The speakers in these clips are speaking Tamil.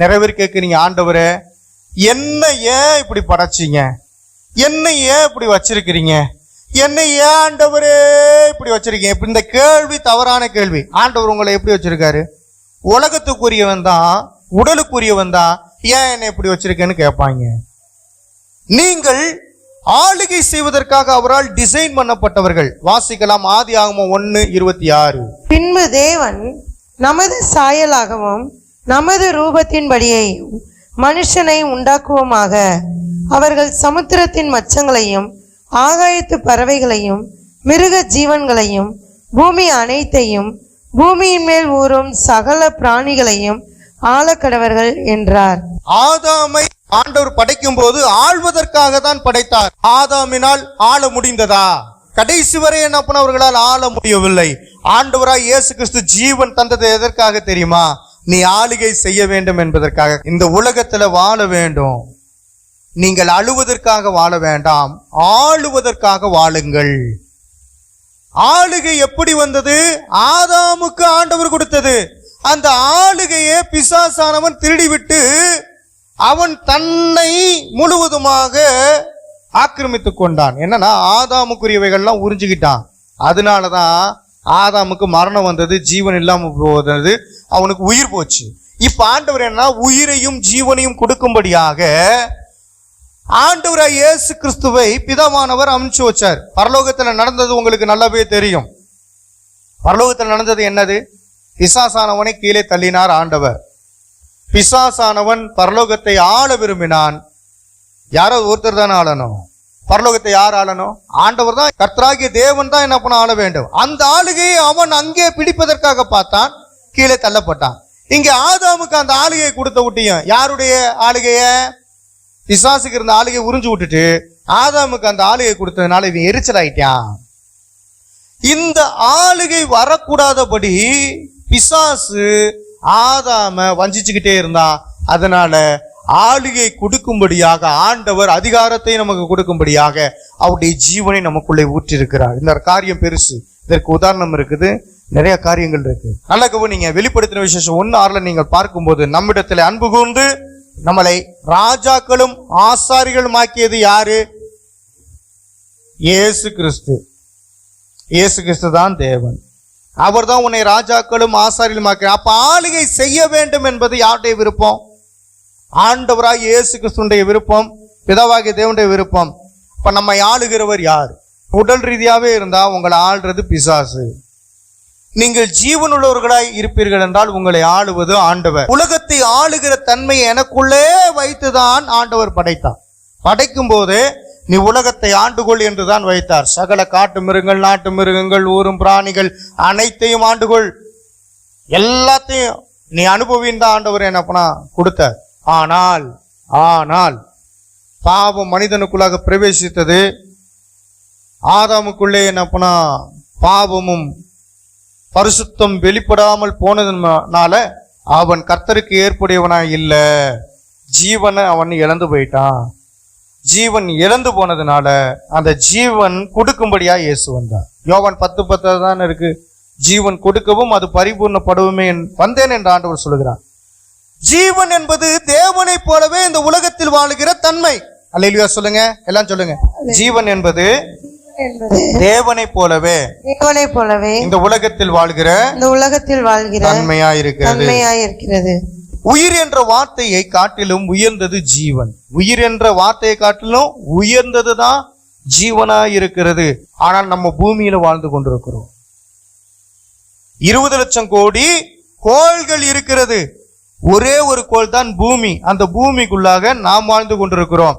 நிறைய பேர் கேட்குறீங்க ஆண்டவரே என்ன ஏன் இப்படி படைச்சீங்க? என்ன ஏன் இப்படி வச்சிருக்கிறீங்க? என்ன ஏன் ஆண்டவரே இப்படி வச்சிருக்கீங்க? இப்ப இந்த கேள்வி தவறான கேள்வி. ஆண்டவர் உங்களை எப்படி வச்சிருக்காரு? உலகத்துக்குரியவன் தான் உடலுக்குரியவன் தான் ஏன் என்னை இப்படி வச்சிருக்கேன்னு கேட்பாங்க. நீங்கள் ஆளுகை செய்வதற்காக அவரால் டிசைன் பண்ணப்பட்டவர்கள். வாசிக்கலாம் ஆதி ஆகமம் ஒன்று இருபத்தி ஆறு. பின்பு தேவன் நமது சாயலாகவும் நமது ரூபத்தின்படியே மனுஷனை உண்டாக்குவோமாக. அவர்கள் சமுத்திரத்தின் மச்சங்களையும் ஆகாயத்து பறவைகளையும் மிருக ஜீவன்களையும் பூமி அனைத்தையும் பூமியின் மேல் ஊறும் சகல பிராணிகளையும் ஆளக்கடவர்கள் என்றார். ஆதாமை ஆண்டவர் படைக்கும் போது ஆள்வதற்காக தான் படைத்தார். ஆதாமினால் ஆள முடிந்ததா? கடைசி வரை என்ன பண்ண அவர்களால் ஆள முடியவில்லை. ஆண்டவராய் இயேசு கிறிஸ்து ஜீவன் தந்தது எதற்காக தெரியுமா? நீ ஆளுகை செய்ய வேண்டும் என்பதற்காக இந்த உலகத்துல வாழ வேண்டும். நீங்கள் அழுவதற்காக வாழ வேண்டாம். ஆளுவதற்காக வாழுங்கள். ஆளுகை எப்படி வந்தது? ஆதாமுக்கு ஆண்டவர் கொடுத்தது. அந்த ஆளுகையை பிசாசானவன் திருடிவிட்டு அவன் தன்னை முழுவதுமாக ஆக்கிரமித்து கொண்டான். என்னன்னா ஆதாமுக்குரியவைகள்லாம் உறிஞ்சிக்கிட்டான் அதனாலதான் ஆதாமுக்கு மரணம் வந்தது ஜீவன் இல்லாமல் போவது அவனுக்கு உயிர் போச்சு. இப்ப ஆண்டவர் என்ன உயிரையும் ஜீவனையும் கொடுக்கும்படியாக ஆண்டவராய் இயேசு கிறிஸ்துவை பிதாமானவர் அனுப்பிச்சு வச்சார். பரலோகத்தில் நடந்தது உங்களுக்கு நல்லாவே தெரியும். பரலோகத்தில் நடந்தது என்னது? பிசாசானவனை கீழே தள்ளினார் ஆண்டவர். பிசாசானவன் பரலோகத்தை ஆள விரும்பினான். யாரோ ஒருத்தர் தானே ஆளணும்? பரலோகத்தை யார் ஆளணும்? ஆண்டவர் தான் கர்த்தராகிய தேவன் தான் என்ன பண்ண ஆள வேண்டும். அந்த ஆளுகையை அவன் அங்கே பிடிப்பதற்காக பார்த்தான். கீழே தள்ளப்பட்டான். இங்க ஆதாமுக்கு அந்த ஆளுகையை கொடுத்த விட்டியும் யாருடைய ஆளுகைய? பிசாசுக்கு இருந்த ஆளுகையை உறிஞ்சு விட்டுட்டு ஆதாமுக்கு அந்த ஆளுகை கொடுத்ததுனால இவன் எரிச்சல் ஆயிட்டான் இந்த ஆளுகை வரக்கூடாதபடி பிசாசு ஆதாம வஞ்சிச்சுக்கிட்டே இருந்தான் அதனால ஆளுகை கொடுக்கும்படியாக ஆண்டவர் அதிகாரத்தை நமக்கு கொடுக்கும்படியாக அவருடைய ஜீவனை நமக்குள்ளே ஊற்றிருக்கிறார். இந்த காரியம் பெருசு. இதற்கு உதாரணம் இருக்குது. நிறைய காரியங்கள் இருக்கு. நல்ல நீங்க வெளிப்படுத்தின விசேஷம் ஒன்னு ஆறுல நீங்கள் பார்க்கும்போது நம்மிடத்தில் அன்பு கூர்ந்து நம்மளை ராஜாக்களும் ஆசாரிகளும் ஆக்கியது யாரு? இயேசு கிறிஸ்து. இயேசு கிறிஸ்து தான் தேவன். அவர் தான் உன்னை ராஜாக்களும் ஆசாரிகளும் ஆசாரிலுமாக்கிறார் அப்ப ஆளுகை செய்ய வேண்டும் என்பது யாருடைய விருப்பம்? ஆண்டவராக இயேசு கிறிஸ்துடைய விருப்பம் பிதாவாகிய தேவனுடைய விருப்பம். இப்ப நம்மை ஆளுகிறவர் யார்? உடல் ரீதியாவே இருந்தா உங்களை ஆள்றது பிசாசு. நீங்கள் ஜீவனுள்ளவர்களாய் இருப்பீர்கள் என்றால் உங்களை ஆளுவது ஆண்டவர். உலகத்தை ஆளுகிற தன்மையை எனக்குள்ளே வைத்துதான் ஆண்டவர் படைத்தார். படைக்கும் போது நீ உலகத்தை ஆண்டுகொள் என்றுதான் வைத்தார். சகல காட்டு மிருகங்கள் நாட்டு மிருகங்கள் ஊரும் பிராணிகள் அனைத்தையும் ஆண்டுகொள். எல்லாத்தையும் நீ அனுபவின்னு தான் ஆண்டவர் என்ன கொடுத்த கொடுத்தார். ஆனால் ஆனால் பாவம் மனிதனுக்குள்ளாக பிரவேசித்தது. ஆதாமுக்குள்ளே என்ன பாவமும் பரிசுத்தம் வெளிப்படாமல் போனதுனால அவன் கர்த்தருக்கு ஏற்புடையவனா இல்ல. ஜீவனை அவன் இழந்து போயிட்டான். ஜீவன் இழந்து போனதுனால அந்த ஜீவன் கொடுக்கும்படியா இயேசு வந்தார். யோவான் பத்து பத்து தான் இருக்கு? ஜீவன் கொடுக்கவும் அது பரிபூர்ணப்படவுமே வந்தேன் என்று ஆண்டவர் சொல்லுகிறார். ஜீவன் என்பது தேவனைப் போலவே இந்த உலகத்தில் வாழுகிற தன்மை. அல்லையா சொல்லுங்க எல்லாம் சொல்லுங்க. ஜீவன் என்பது தேவனைப் போலவே தேவனைப் போலவே இந்த உலகத்தில் வாழ்கிற இந்த உலகத்தில் வாழ்கிற தன்மையா இருக்கிறது தன்மையாய் இருக்கிறது உயிர் என்ற வார்த்தையை காட்டிலும் உயர்ந்தது ஜீவன். உயிர் என்ற வார்த்தையை காட்டிலும் உயர்ந்ததுதான் ஜீவனா இருக்கிறது ஆனால் நம்ம பூமியில வாழ்ந்து கொண்டிருக்கிறோம். இருபது லட்சம் கோடி கோள்கள் இருக்கிறது. ஒரே ஒரு கோள் தான் பூமி. அந்த பூமிக்குள்ளாக நாம் வாழ்ந்து கொண்டிருக்கிறோம்.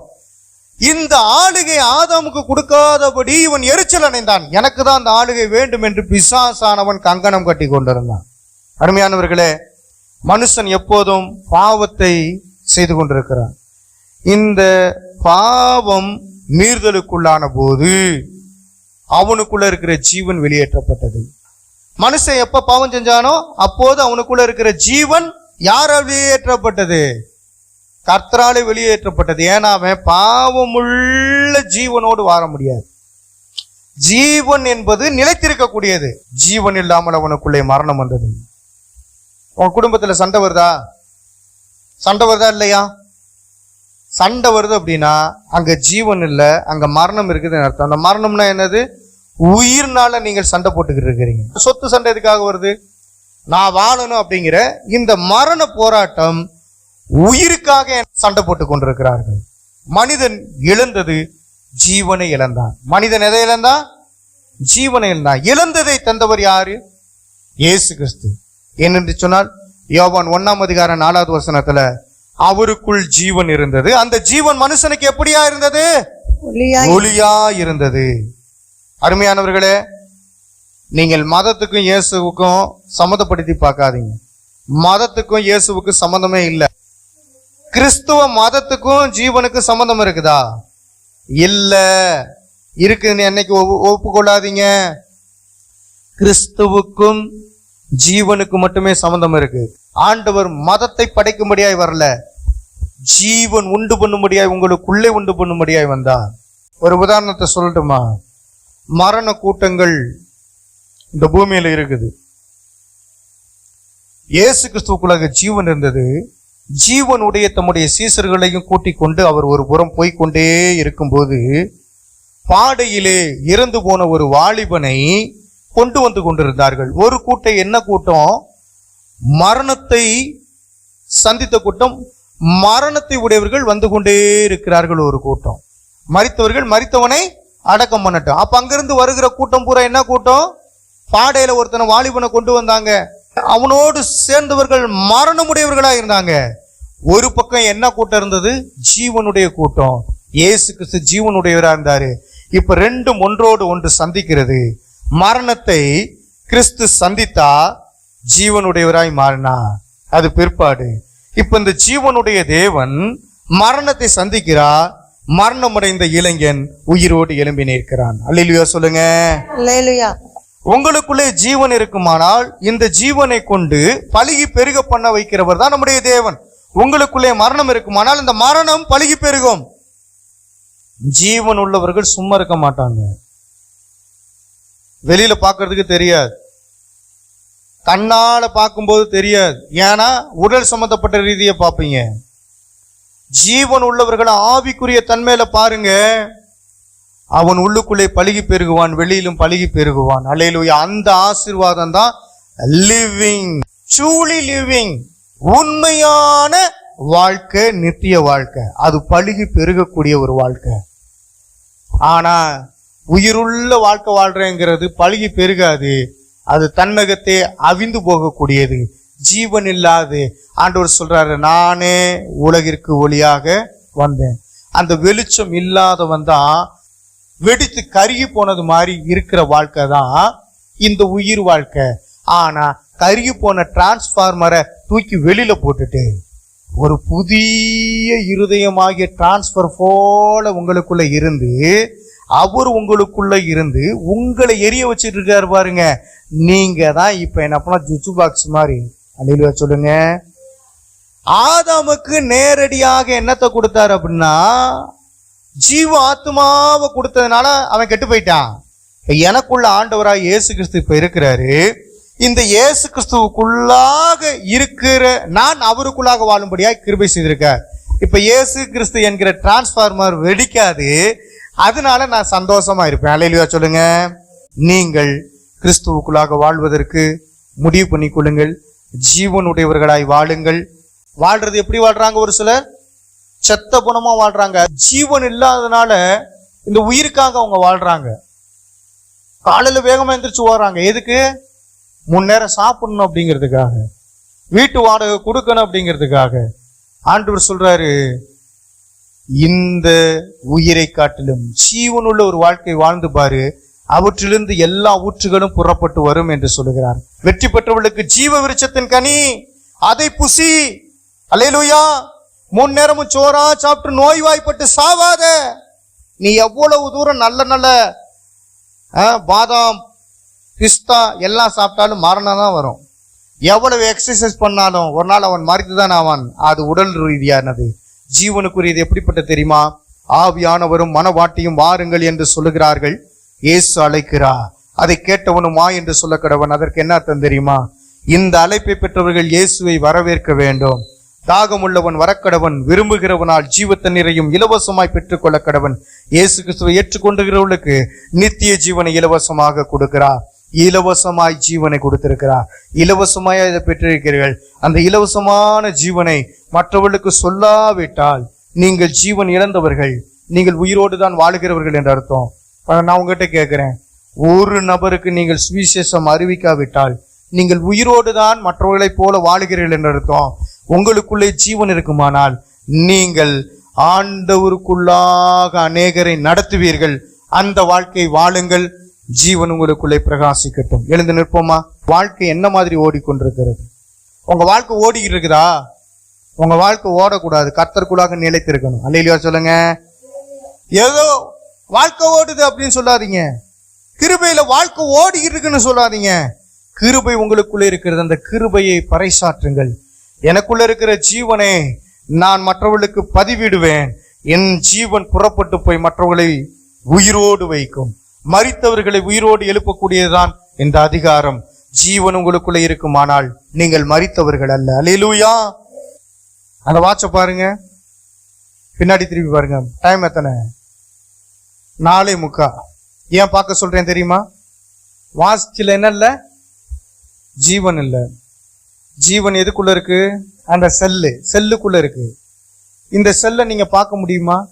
இந்த ஆளுகை ஆதாமுக்கு கொடுக்காதபடி இவன் எரிச்சல் அடைந்தான். எனக்கு தான் அந்த ஆளுகை வேண்டும் என்று பிசாசானவன் கங்கணம் கட்டி கொண்டிருந்தான். அருமையானவர்களே மனுஷன் எப்போதும் பாவத்தை செய்து கொண்டிருக்கிறான். இந்த பாவம் மீறுதலுக்குள்ளான போது அவனுக்குள்ள இருக்கிற ஜீவன் வெளியேற்றப்பட்டது. மனுஷன் எப்ப பாவம் செஞ்சானோ அப்போது அவனுக்குள்ள இருக்கிற ஜீவன் யாரால் வெளியேற்றப்பட்டது? கர்த்தராலே வெளியேற்றப்பட்டது. ஏன்னா அவன் பாவமுள்ள ஜீவனோடு வாழ முடியாது. ஜீவன் என்பது நிலைத்திருக்கக்கூடியது. ஜீவன் இல்லாமல் அவனுக்குள்ளே மரணம் வந்தது. உன் குடும்பத்தில் சண்டை வருதா? சண்டை வருதா இல்லையா? சண்டை வருது அப்படின்னா அங்க ஜீவன் இல்லை அங்க மரணம் இருக்குதுன்னு அர்த்தம். அந்த மரணம்னா என்னது? உயிர்னால நீங்கள் சண்டை போட்டுக்கிட்டு இருக்கிறீங்க. சொத்து சண்டை எதுக்காக வருது? நான் வாழணும் அப்படிங்கிற இந்த மரண போராட்டம் உயிருக்காக சண்டை போட்டு கொண்டிருக்கிறார்கள். மனிதன் இழந்தது ஜீவனை இழந்தான். மனிதன் எதை இழந்தான்? ஜீவனை இழந்தான். இழந்ததை தந்தவர் யாரு? இயேசு கிறிஸ்து. ஏனென்று சொன்னால் யோவான் ஒன்னாம் அதிகாரம் நாலாவது வசனத்துல அவருக்குள் ஜீவன் இருந்தது. அந்த ஜீவன் மனுஷனுக்கு எப்படியா இருந்தது? ஒளியா இருந்தது. அருமையானவர்களே நீங்கள் மதத்துக்கும் இயேசுவுக்கும் சம்மந்தப்படுத்தி பார்க்காதீங்க. மதத்துக்கும் இயேசுவுக்கும் சம்மந்தமே இல்லை. கிறிஸ்துவ மதத்துக்கும் ஜீவனுக்கும் சம்மந்தம் இருக்குதா? இல்ல. இருக்குன்னு என்னைக்கு ஒப்புக்கொள்ளாதீங்க. கிறிஸ்துவுக்கும் ஜீவனுக்கு மட்டுமே சம்பந்தம் இருக்கு. ஆண்டவர் மதத்தை படைக்கும்படியாய் வரல. ஜீவன் உண்டு பண்ணும்படியாய் உங்களுக்குள்ளே உண்டு பண்ணும்படியாய் வந்தார். ஒரு உதாரணத்தை சொல்லட்டுமா? மரண கூட்டங்கள் இந்த பூமியில இருக்குது. இயேசு கிறிஸ்துவுக்குள்ளாக ஜீவன் இருந்தது. ஜீவனுடைய தம்முடைய சீசர்களையும் கூட்டிக் கொண்டு அவர் ஒரு புறம் போய்க்கொண்டே இருக்கும்போது பாடையிலே இறந்து போன ஒரு வாலிபனை கொண்டு வந்து கொண்டிருந்தார்கள். ஒரு கூட்டம் என்ன கூட்டம்? மரணத்தை சந்தித்த கூட்டம். மரணத்தை உடையவர்கள் வந்து கொண்டே இருக்கிறார்கள் ஒரு கூட்டம். மறித்தவர்கள் மறித்தவனை அடக்கம் பண்ணட்டும். அப்ப அங்கிருந்து வருகிற கூட்டம் பூரா என்ன கூட்டம்? பாடையில ஒருத்தனை வாலிபனை கொண்டு வந்தாங்க. அவனோடு சேர்ந்தவர்கள் மரணமுடையவர்களாக இருந்தாங்க. ஒரு பக்கம் என்ன கூட்டம் இருந்தது? ஜீவனுடைய கூட்டம். இயேசு கிறிஸ்து ஜீவனுடையவராக இருந்தாரு. இப்ப ரெண்டும் ஒன்றோடு ஒன்று சந்திக்கிறது. மரணத்தை கிறிஸ்து சந்தித்தா ஜீவனுடையவராய் மாறினா. அது பிற்பாடு. இப்ப இந்த ஜீவனுடைய தேவன் மரணத்தை சந்திக்கிறா. மரணமடைந்த இளைஞன் உயிரோடு எழும்பி நிற்கிறான். அல்லையா சொல்லுங்க. உங்களுக்குள்ளே ஜீவன் இருக்குமானால் இந்த ஜீவனை கொண்டு பழுகி பெருக பண்ண வைக்கிறவர் தான் நம்முடைய தேவன். உங்களுக்குள்ளே மரணம் இருக்குமானால் இந்த மரணம் பழுகி பெருகும். ஜீவன் உள்ளவர்கள் சும்மா இருக்க மாட்டாங்க. வெளியில பார்க்கறதுக்கு தெரியாது. கண்ணால பார்க்கும்போது தெரியாது. ஏன்னா உடல் சம்பந்தப்பட்ட ரீதியை பார்ப்பீங்க. ஜீவன் உள்ளவர்களை ஆவிக்குரிய தன்மையில பாருங்க. அவன் உள்ளுக்குள்ளே பழுகி பெருகுவான் வெளியிலும் பழுகி பெருகுவான். அலையிலுயா அந்த ஆசீர்வாதம் தான் லிவிங் சூழி லிவிங் உண்மையான வாழ்க்கை நித்திய வாழ்க்கை. அது பழுகி பெருகக்கூடிய ஒரு வாழ்க்கை. ஆனா உயிருள்ள வாழ்க்கை வாழ்றேங்கிறது பழுகி பெருகாது. அது தன்னகத்தே அவிந்து போகக்கூடியது. ஜீவன் இல்லாது ஆண்டவர் சொல்றாரு நானே உலகிற்கு ஒளியாக வந்தேன். அந்த வெளிச்சம் இல்லாதவன் தான் வெடித்து கருகி போனது மாதிரி இருக்கிற வாழ்க்கை தான் இந்த உயிர் வாழ்க்கை. ஆனா கருகி போன டிரான்ஸ்ஃபார்மரை தூக்கி வெளியில போட்டுட்டு ஒரு புதிய இருதயமாகிய டிரான்ஸ்ஃபர் போல உங்களுக்குள்ள இருந்து அவர் உங்களுக்குள்ள இருந்து உங்களை எரிய வச்சுட்டு இருக்காரு பாருங்க. நீங்க தான் இப்ப என்ன பண்ண ஜுச்சு பாக்ஸ் மாதிரி. அழிலுவா சொல்லுங்க. ஆதாமுக்கு நேரடியாக என்னத்தை கொடுத்தாரு அப்படின்னா ஜீவ ஆத்மாவை கொடுத்ததுனால அவன் கெட்டு போயிட்டான். எனக்குள்ள ஆண்டவராக இயேசு கிறிஸ்து இப்ப இருக்கிறாரு. இந்த இயேசு கிறிஸ்துவுக்குள்ளாக இருக்கிற நான் அவருக்குள்ளாக வாழும்படியாக கிருபை செய்திருக்கார். இப்ப இயேசு கிறிஸ்து என்கிற டிரான்ஸ்ஃபார்மர் வெடிக்காது. அதனால நான் சந்தோஷமா இருப்பேன். அலையிலுயா சொல்லுங்க. நீங்கள் கிறிஸ்துவுக்குள்ளாக வாழ்வதற்கு முடிவு பண்ணிக்கொள்ளுங்கள். ஜீவனுடையவர்களாய் வாழுங்கள். வாழ்றது எப்படி வாழ்றாங்க ஒரு சிலர்? செத்த குணமா வாழ்றாங்க. ஜீவன் இல்லாதனால இந்த உயிருக்காக அவங்க வாழ்றாங்க. காலையில வேகமா எந்திரிச்சு ஓடுறாங்க. எதுக்கு? முன்னேரம் சாப்பிடணும் அப்படிங்கிறதுக்காக. வீட்டு வாடகை கொடுக்கணும் அப்படிங்கிறதுக்காக. ஆண்டவர் சொல்றாரு இந்த உயிரை காட்டிலும் ஜீவனுள்ள ஒரு வாழ்க்கை வாழ்ந்து பாரு. அவற்றிலிருந்து எல்லா ஊற்றுகளும் புறப்பட்டு வரும் என்று சொல்லுகிறார். வெற்றி பெற்றவர்களுக்கு ஜீவ விருட்சத்தின் கனி. அதை புசி. அல்லேலூயா. மூணு நேரமும் சோறா சாப்பிட்டு நோய்வாய்ப்பட்டு சாவாத. நீ எவ்வளவு தூரம் நல்ல நல்ல ஆ, பாதாம் பிஸ்தா எல்லாம் சாப்பிட்டாலும் மரணம் தான் வரும். எவ்வளவு எக்ஸசைஸ் பண்ணாலும் ஒரு நாள் அவன் மறித்து தான் அவன் அது உடல் ரீதியானது ஜீவனுக்குரியது எப்படிப்பட்ட தெரியுமா? ஆவியானவரும் மனவாட்டியும் வாருங்கள் என்று சொல்லுகிறார்கள். இயேசு அழைக்கிறா அதை கேட்டவனும் வா என்று சொல்ல கடவன் அதற்கு என்ன அர்த்தம் தெரியுமா? இந்த அழைப்பை பெற்றவர்கள் இயேசுவை வரவேற்க வேண்டும். தாகமுள்ளவன் வரக்கடவன் விரும்புகிறவனால் ஜீவ தண்ணீரையும் இலவசமாய் பெற்றுக்கொள்ள கடவன். இயேசு கிறிஸ்துவை ஏற்றுக்கொண்டுகிறவர்களுக்கு நித்திய ஜீவனை இலவசமாக கொடுக்கிறார். இலவசமாய் ஜீவனை கொடுத்திருக்கிறார். இலவசமாய் இதை பெற்றிருக்கிறீர்கள். அந்த இலவசமான ஜீவனை மற்றவர்களுக்கு சொல்லாவிட்டால் நீங்கள் ஜீவன் இழந்தவர்கள் நீங்கள் உயிரோடு தான் வாழுகிறவர்கள் என்று அர்த்தம். நான் உங்ககிட்ட கேட்கிறேன். ஒரு நபருக்கு நீங்கள் சுவிசேஷம் அறிவிக்காவிட்டால் நீங்கள் உயிரோடு தான் மற்றவர்களைப் போல வாழுகிறீர்கள் என்று அர்த்தம். உங்களுக்குள்ளே ஜீவன் இருக்குமானால் நீங்கள் ஆண்டவருக்குள்ளாக அநேகரை நடத்துவீர்கள். அந்த வாழ்க்கை வாழுங்கள். ஜீவன் உங்களுக்குள்ளே பிரகாசிக்கட்டும். எழுந்து நிற்போமா? வாழ்க்கை என்ன மாதிரி ஓடிக்கொண்டிருக்கிறது? உங்க வாழ்க்கை ஓடிக்கிட்டு இருக்குதா உங்க வாழ்க்கை ஓடக்கூடாது. கர்த்தருக்குள்ளாக நிலைத்திருக்கணும். அல்லையா சொல்லுங்க. ஏதோ வாழ்க்கை ஓடுது அப்படின்னு சொல்லாதீங்க. கிருபையில வாழ்க்கை ஓடிக்கிட்டு இருக்குன்னு சொல்லாதீங்க. கிருபை உங்களுக்குள்ளே இருக்கிறது. அந்த கிருபையை பறைசாற்றுங்கள். எனக்குள்ள இருக்கிற ஜீவனை நான் மற்றவர்களுக்கு பதிவிடுவேன். என் ஜீவன் புறப்பட்டு போய் மற்றவர்களை உயிரோடு வைக்கும். மறித்தவர்களை உயிரோடு எழுப்பக்கூடியதுதான் இந்த அதிகாரம். ஜீவன் உங்களுக்குள்ள இருக்குமானால் நீங்கள் மறித்தவர்கள் அல்ல. அலையிலூயா அந்த வாட்ச பாருங்க. பின்னாடி திருப்பி பாருங்க. டைம் எத்தனை? நாலே முக்கா. ஏன் பார்க்க சொல்றேன் தெரியுமா? வாட்சில் என்ன இல்லை ஜீவன் இல்லை. ஜீவன் எதுக்குள்ள இருக்கு? அந்த செல்லு. செல்லுக்குள்ள இருக்கு. இந்த செல்லை நீங்க பார்க்க முடியுமா?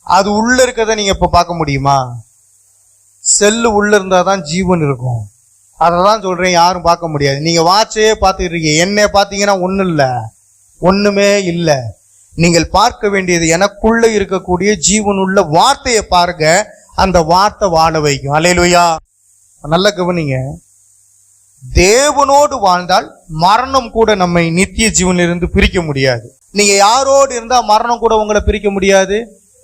அது உள்ள இருக்கிறத நீங்க இப்ப பார்க்க முடியுமா? செல்லு உள்ள இருந்தாதான் ஜீவன் இருக்கும். அதை தான் சொல்றேன் யாரும் பார்க்க முடியாது. நீங்க வாட்சையே பார்த்துக்கிட்டு இருக்கீங்க. என்னை பார்த்தீங்கன்னா ஒன்றும் இல்லை. ஒண்ணுமே இல்லை. நீங்கள் பார்க்க வேண்டியது எனக்குள்ள இருக்கக்கூடிய ஜீவனுள்ள வார்த்தையை பாருங்க. அந்த வார்த்தை வாழ வைக்கும். அலையிலுயா. நல்ல கவனிங்க. தேவனோடு வாழ்ந்தால் மரணம் கூட நம்மை நித்திய ஜீவனிலிருந்து பிரிக்க முடியாது. நீங்க யாரோடு இருந்தா மரணம் கூட உங்களை பிரிக்க முடியாது?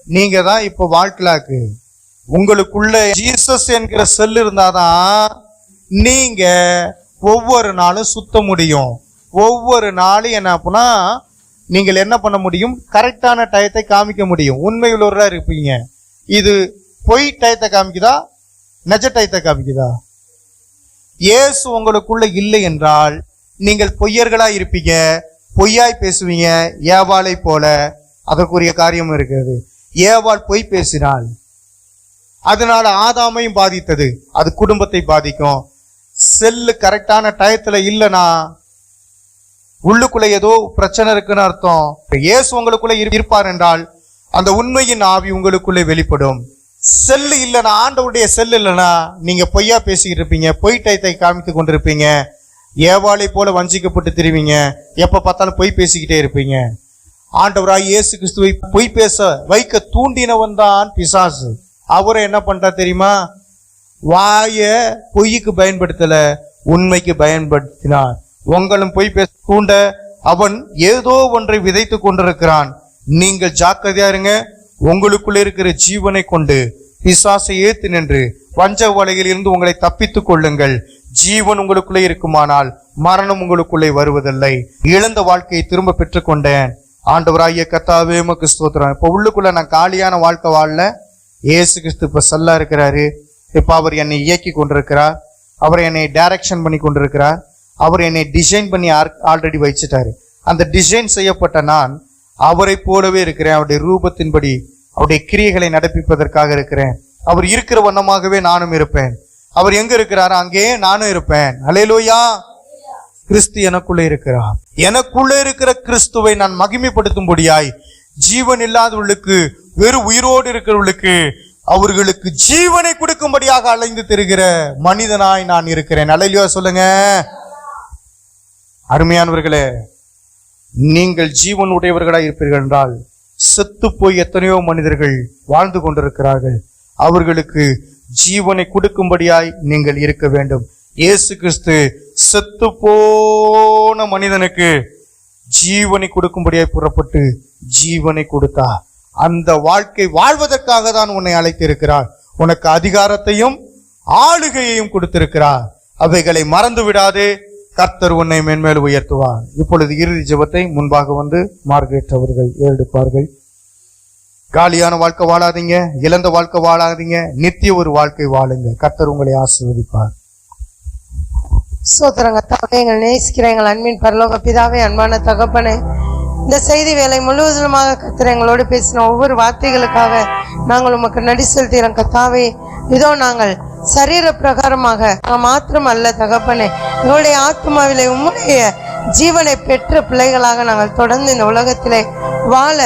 நீங்க தான் இப்போ வாழ்க்கலாக்கு உங்களுக்குள்ள ஜீசஸ் என்கிற செல் இருந்தாதான் நீங்க ஒவ்வொரு நாளும் சுத்த முடியும். ஒவ்வொரு நாளும் என்ன அப்படின்னா நீங்கள் என்ன பண்ண முடியும்? கரெக்டான டயத்தை காமிக்க முடியும். உண்மையுள்ளவர்களா இருப்பீங்க. இது பொய் டயத்தை காமிக்குதா? நெஜ டயத்தை காமிக்குதா? இயேசு உங்களுக்குள்ள இல்லை என்றால் நீங்கள் பொய்யர்களாக இருப்பீங்க பொய்யாய் பேசுவீங்க ஏவாளை போல. அதற்குரிய காரியம் இருக்கிறது. ஏவாள் பொய் பேசினாள் அதனால ஆதாமையும் பாதித்தது. அது குடும்பத்தை பாதிக்கும். செல்லு கரெக்டான டயத்துல இல்லைனா உள்ளுக்குள்ள ஏதோ பிரச்சனை இருக்குன்னு அர்த்தம். இயேசு உங்களுக்குள்ள இரு- இருப்பார் என்றால் அந்த உண்மையின் ஆவி உங்களுக்குள்ளே வெளிப்படும். செல்லு இல்லைனா ஆண்டவருடைய செல்லு இல்லைனா நீங்க பொய்யா பேசிக்கிட்டு இருப்பீங்க. பொய் டயத்தை காமித்து கொண்டிருப்பீங்க. ஏவாளை போல வஞ்சிக்கப்பட்டு திரும்பிங்க எப்ப பார்த்தாலும் பொய் பேசிக்கிட்டே இருப்பீங்க. ஆண்டவராய் இயேசு கிறிஸ்துவை பொய் பேச வைக்க தூண்டினவன் தான் பிசாசு. அவரை என்ன பண்றா தெரியுமா? வாய பொய்க்கு பயன்படுத்தல உண்மைக்கு பயன்படுத்தினார். உங்களும் பொய் பேச தூண்ட அவன் ஏதோ ஒன்றை விதைத்து கொண்டிருக்கிறான். நீங்கள் ஜாக்கிரதையா இருங்க. உங்களுக்குள்ள இருக்கிற ஜீவனை கொண்டு பிசாசை ஏத்து நின்று வஞ்ச வலையில் இருந்து உங்களை தப்பித்துக் கொள்ளுங்கள். ஜீவன் உங்களுக்குள்ளே இருக்குமானால் மரணம் உங்களுக்குள்ளே வருவதில்லை. இழந்த வாழ்க்கையை திரும்ப பெற்றுக்கொண்டேன் ஆண்டவராகிய கத்தாவே உமக்கு ஸ்தோத்திரம். இப்ப உள்ளுக்குள்ள நான் காலியான வாழ்க்கை வாழல. ஏசு கிறிஸ்து இப்போ சல்லா இருக்கிறாரு. இப்போ அவர் என்னை இயக்கி கொண்டிருக்கிறார். அவர் என்னை டைரக்ஷன் பண்ணி கொண்டிருக்கிறார். அவர் என்னை டிசைன் பண்ணி ஆல்ரெடி வச்சுட்டாரு. அந்த டிசைன் செய்யப்பட்ட நான் அவரை போலவே இருக்கிறேன். அவருடைய ரூபத்தின்படி அவருடைய கிரியைகளை நடப்பிப்பதற்காக இருக்கிறேன். அவர் இருக்கிற வண்ணமாகவே நானும் இருப்பேன். அவர் எங்க இருக்கிறாரோ அங்கே நானும் இருப்பேன். அலையலோயா கிறிஸ்து எனக்குள்ளே இருக்கிறார். எனக்குள்ளே இருக்கிற கிறிஸ்துவை நான் மகிமைப்படுத்தும்படியாய் ஜீவன் இல்லாதவர்களுக்கு வெறும் உயிரோடு இருக்கிறவர்களுக்கு அவர்களுக்கு ஜீவனை கொடுக்கும்படியாக அலைந்து தருகிற மனிதனாய் நான் இருக்கிறேன். அலையிலையோ சொல்லுங்க. அருமையானவர்களே நீங்கள் ஜீவன் உடையவர்களாக இருப்பீர்கள் என்றால் செத்து போய் எத்தனையோ மனிதர்கள் வாழ்ந்து கொண்டிருக்கிறார்கள். அவர்களுக்கு ஜீவனை கொடுக்கும்படியாய் நீங்கள் இருக்க வேண்டும். இயேசு கிறிஸ்து செத்து போன மனிதனுக்கு ஜீவனை கொடுக்கும்படியாய் புறப்பட்டு ஜீவனை கொடுத்தார். அந்த வாழ்க்கை வாழ்வதற்காக தான் உன்னை அழைத்திருக்கிறார். உனக்கு அதிகாரத்தையும் ஆளுகையையும் கொடுத்திருக்கிறார். அவைகளை மறந்து விடாதே கர்த்தர் உன்னை மேன்மேல் உயர்த்துவார். இப்பொழுது இறுதி ஜெபத்தை முன்பாக வந்து மார்கரெட் அவர்கள் ஏறெடுப்பார்கள். காலியான வாழ்க்கை வாழாதீங்க இழந்த வாழ்க்கை வாழாதீங்க நித்திய ஒரு வாழ்க்கை வாழுங்க. கர்த்தர் உங்களை ஆசீர்வதிப்பார். சோத்திரங்க தாவே எங்கள் நேசிக்கிற எங்கள் அன்பின் பரலோக பிதாவே அன்பான தகப்பனே இந்த செய்தி வேலை முழுவதுமாக கத்திர எங்களோடு பேசின ஒவ்வொரு வார்த்தைகளுக்காக நாங்கள் உமக்கு நடி செலுத்துகிறோம். கத்தாவே இதோ நாங்கள் சரீர பிரகாரமாக மாத்திரம் அல்ல தகப்பனே எங்களுடைய ஆத்மாவிலே உம்முடைய ஜீவனை பெற்ற பிள்ளைகளாக நாங்கள் தொடர்ந்து இந்த உலகத்திலே வாழ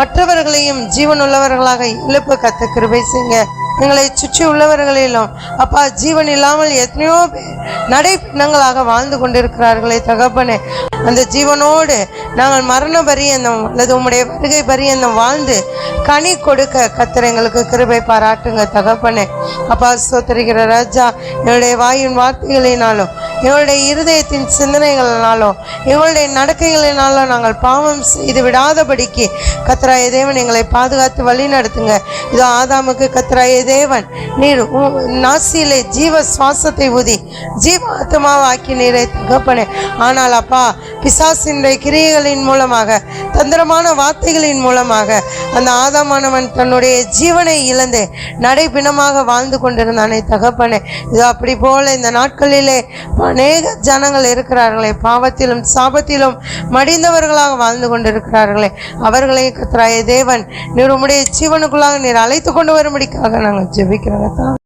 மற்றவர்களையும் ஜீவனுள்ளவர்களாக இழப்பு கத்த கிருபை செய்யுங்க. எங்களை சுற்றி உள்ளவர்களிலும் அப்பா ஜீவன் இல்லாமல் எத்தனையோ பேர் நடைப்பிணங்களாக வாழ்ந்து கொண்டிருக்கிறார்களே தகப்பனே. அந்த ஜீவனோடு நாங்கள் மரண பரியந்தம் அல்லது உம்முடைய வருகை பரியந்தம் வாழ்ந்து கனி கொடுக்க கத்தர் எங்களுக்கு கிருபை பாராட்டுங்க தகப்பனே. அப்பா சோத்தரிக்கிற ராஜா என்னுடைய வாயின் வார்த்தைகளினாலும் எங்களுடைய இருதயத்தின் சிந்தனைகளினாலும் எங்களுடைய நடக்கைகளினாலும் நாங்கள் பாவம் செய்து விடாதபடிக்கு கத்தராய தேவன் எங்களை பாதுகாத்து வழி நடத்துங்க. இதோ ஆதாமுக்கு கத்தராய தேவன் நீர் நாசியிலே ஜீவ சுவாசத்தை ஊதி ஜீவ ஆத்மாவாக்கி நீரை தகப்பனே. ஆனால் அப்பா பிசாசினுடைய கிரியைகளின் மூலமாக தந்திரமான வார்த்தைகளின் மூலமாக அந்த ஆதாமானவன் தன்னுடைய ஜீவனை இழந்து நடைபிணமாக வாழ்ந்து கொண்டிருந்தானே தகப்பனே. இதோ அப்படி போல இந்த நாட்களிலே அநேக ஜனங்கள் இருக்கிறார்களே. பாவத்திலும் சாபத்திலும் மடிந்தவர்களாக வாழ்ந்து கொண்டிருக்கிறார்களே. அவர்களை கத்திராய தேவன் நீர் உம்முடைய ஜீவனுக்குள்ளாக நீர் அழைத்து கொண்டு வரும்படிக்காக நாங்கள் ஜெபிக்கிறோம்